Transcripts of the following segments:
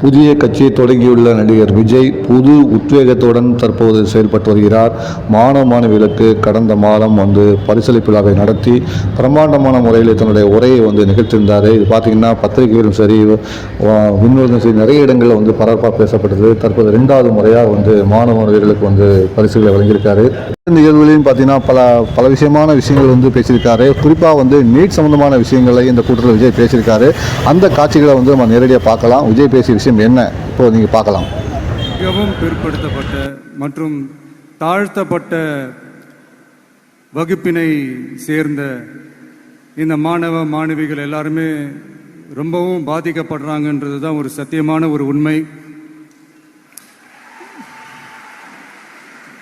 புதிய கட்சியை தொடங்கியுள்ள நடிகர் விஜய் புது உத்வேகத்துடன் தற்போது செயல்பட்டு வருகிறார். மாணவ மாணவிகளுக்கு கடந்த மாதம் வந்து பரிசளிப்பு விழாவை நடத்தி பிரம்மாண்டமான முறையில் தன்னுடைய உரையை வந்து நிகழ்த்தியிருந்தார். இது பார்த்தீங்கன்னா பத்திரிகைகளும் சரி வா- சரி நிறைய இடங்களில் வந்து பரபரப்பாக பேசப்பட்டது. தற்போது ரெண்டாவது முறையாக வந்து மாணவ மாணவிகளுக்கு வந்து பரிசுகளை வழங்கியிருக்காரு. நிகழ்வுகளையும் பார்த்தீங்கன்னா பல பல விஷயமான விஷயங்கள் வந்து பேசியிருக்காரு. குறிப்பாக வந்து நீட் சம்பந்தமான விஷயங்களை இந்த கூட்டத்தில் விஜய் பேசியிருக்காரு. அந்த காட்சிகளை வந்து நம்ம நேரடியாக பார்க்கலாம். விஜய் பேசிய விஷயம் என்ன? இப்போ நீங்கள் பார்க்கலாம். மிகவும் பிற்படுத்தப்பட்ட மற்றும் தாழ்த்தப்பட்ட வகுப்பினை சேர்ந்த இந்த மாணவ மாணவிகள் எல்லாருமே ரொம்பவும் பாதிக்கப்படுறாங்கன்றது தான் ஒரு சத்தியமான ஒரு உண்மை.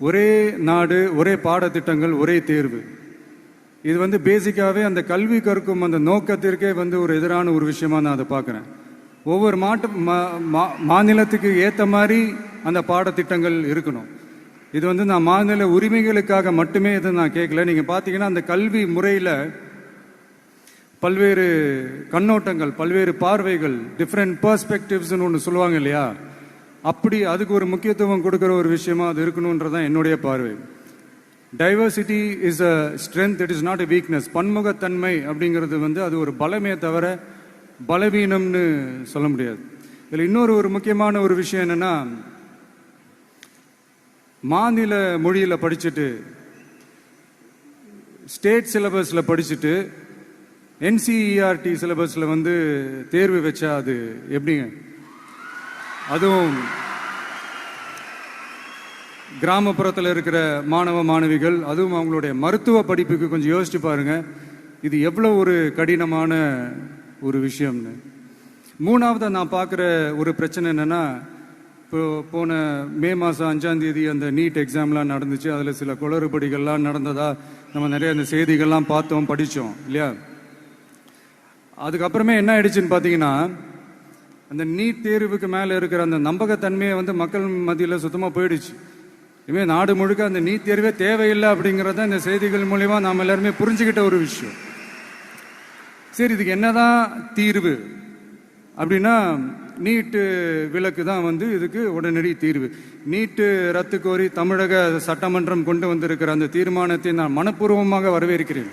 ஒரே நாடு ஒரே பாடத்திட்டங்கள் ஒரே தேர்வு. இது வந்து பேசிக்காகவே அந்த கல்வி கற்கும் அந்த நோக்கத்திற்கே வந்து ஒரு எதிரான ஒரு விஷயமா நான் அதை பார்க்குறேன். ஒவ்வொரு மாட்டு மா- மா- மாநிலத்துக்கு ஏற்ற மாதிரி அந்த பாடத்திட்டங்கள் இருக்கணும். இது வந்து நான் மாநில உரிமைகளுக்காக மட்டுமே இதை நான் கேட்கல. நீங்கள் பார்த்தீங்கன்னா அந்த கல்வி முறையில் பல்வேறு கண்ணோட்டங்கள் பல்வேறு பார்வைகள் டிஃப்ரெண்ட் பர்ஸ்பெக்டிவ்ஸ்னு ஒன்று சொல்லுவாங்க இல்லையா? அப்படி அதுக்கு ஒரு முக்கியத்துவம் கொடுக்குற ஒரு விஷயமா அது இருக்கணுன்றதான் என்னுடைய பார்வை. Diversity is a strength it is not a weakness பன்முகத்தன்மை அப்படிங்கிறது வந்து அது ஒரு பலமே தவிர பலவீனம்னு சொல்ல முடியாது. இதில் இன்னொரு ஒரு முக்கியமான ஒரு விஷயம் என்னன்னா மாநில மொழியில் படிச்சுட்டு ஸ்டேட் சிலபஸில் படிச்சுட்டு என்சிஇஆர்டி சிலபஸில் வந்து தேர்வு வச்சா அது எப்படிங்க? அதுவும் கிராமப்புறத்தில் இருக்கிற மாணவ மாணவிகள் அதுவும் அவங்களுடைய மருத்துவ படிப்புக்கு கொஞ்சம் யோசிச்சு பாருங்க. இது எவ்வளோ ஒரு கடினமான ஒரு விஷயம்னு. மூணாவதாக நான் பார்க்குற ஒரு பிரச்சனை என்னென்னா இப்போ போன மே மாதம் அஞ்சாந்தேதி அந்த நீட் எக்ஸாம்லாம் நடந்துச்சு. அதில் சில குளறுபடிகள்லாம் நடந்ததா நம்ம நிறைய அந்த செய்திகள்லாம் பார்த்தோம் படித்தோம் இல்லையா? அதுக்கப்புறமே என்ன ஆயிடுச்சுன்னு பார்த்தீங்கன்னா அந்த நீட் தேர்வுக்கு மேலே இருக்கிற அந்த நம்பகத்தன்மையை வந்து மக்கள் மத்தியில் சுத்தமாக போயிடுச்சு. இனிமேல் நாடு முழுக்க அந்த நீட் தேர்வே தேவையில்லை அப்படிங்கிறத இந்த செய்திகள் மூலிமா நாம் எல்லாருமே புரிஞ்சுக்கிட்ட ஒரு விஷயம். சரி இதுக்கு என்னதான் தீர்வு? அப்படின்னா நீட்டு விலக்கு தான் வந்து இதுக்கு உடனடி தீர்வு. நீட்டு ரத்து கோரி தமிழக சட்டமன்றம் கொண்டு வந்திருக்கிற அந்த தீர்மானத்தை நான் மனப்பூர்வமாக வரவேற்கிறேன்.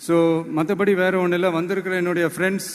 ஸோ மற்றபடி வேறு ஒன்றும் இல்லை வந்திருக்கிற என்னுடைய ஃப்ரெண்ட்ஸ்